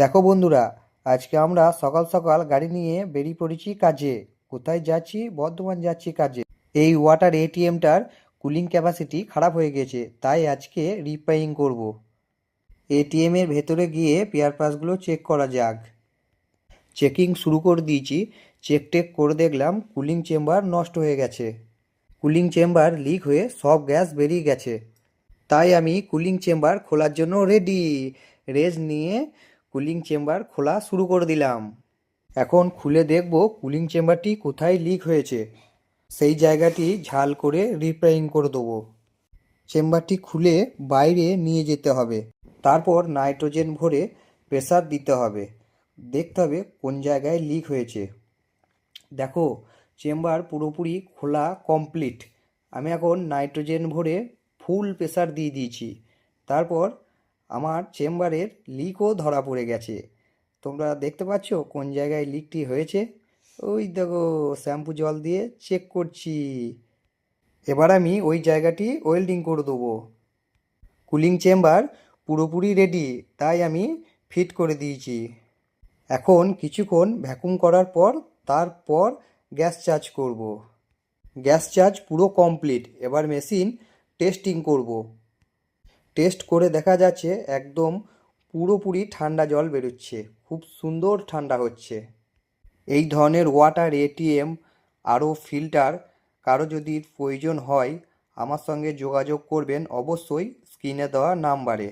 দেখো বন্ধুরা, আজকে আমরা সকাল সকাল গাড়ি নিয়ে বেরিয়ে পড়েছি কাজে। কোথায় যাচ্ছি? বর্ধমান যাচ্ছি কাজে। এই ওয়াটার এটিএমটার কুলিং ক্যাপাসিটি খারাপ হয়ে গেছে, তাই আজকে রিপেয়ারিং করব। এটিএমের ভেতরে গিয়ে পেয়ার পাসগুলো চেক করা যাক। চেকিং শুরু করে দিয়েছি চেক টেক করে দেখলাম কুলিং চেম্বার নষ্ট হয়ে গেছে। কুলিং চেম্বার লিক হয়ে সব গ্যাস বেরিয়ে গেছে। তাই আমি কুলিং চেম্বার খোলার জন্য রেডি রেজ নিয়ে কুলিং চেম্বার খোলা শুরু করে দিলাম। এখন খুলে দেখব কুলিং চেম্বারটি কোথায় লিক হয়েছে। সেই জায়গাটি ঝাল করে রিপেয়ারিং করে দেবো। চেম্বারটি খুলে বাইরে নিয়ে যেতে হবে। তারপর নাইট্রোজেন ভরে প্রেসার দিতে হবে। দেখতে হবে কোন জায়গায় লিক হয়েছে। দেখো চেম্বার পুরোপুরি খোলা কমপ্লিট আমি এখন নাইট্রোজেন ভরে ফুল প্রেসার দিয়ে দিয়েছি। তারপর আমার চেম্বারের লিকও ধরা পড়ে গেছে। তোমরা দেখতে পাচ্ছ কোন জায়গায় লিকটি হয়েছে? ওই দেখো, শ্যাম্পু জল দিয়ে চেক করছি। এবার আমি ওই জায়গাটি ওয়েল্ডিং করে দেবো। কুলিং চেম্বার পুরোপুরি রেডি তাই আমি ফিট করে দিয়েছি। এখন কিছুক্ষণ ভ্যাকুম করার পর, তারপর গ্যাস চার্জ করব। গ্যাস চার্জ পুরো কমপ্লিট এবার মেশিন টেস্টিং করব। টেস্ট করে দেখা যাচ্ছে একদম পুরোপুরি ঠান্ডা জল বেরোচ্ছে। খুব সুন্দর ঠান্ডা হচ্ছে। এই ধরনের ওয়াটার এটিএম আরও ফিল্টার কারও যদি প্রয়োজন হয়, আমার সঙ্গে যোগাযোগ করবেন অবশ্যই স্ক্রিনে দেওয়া নাম্বারে।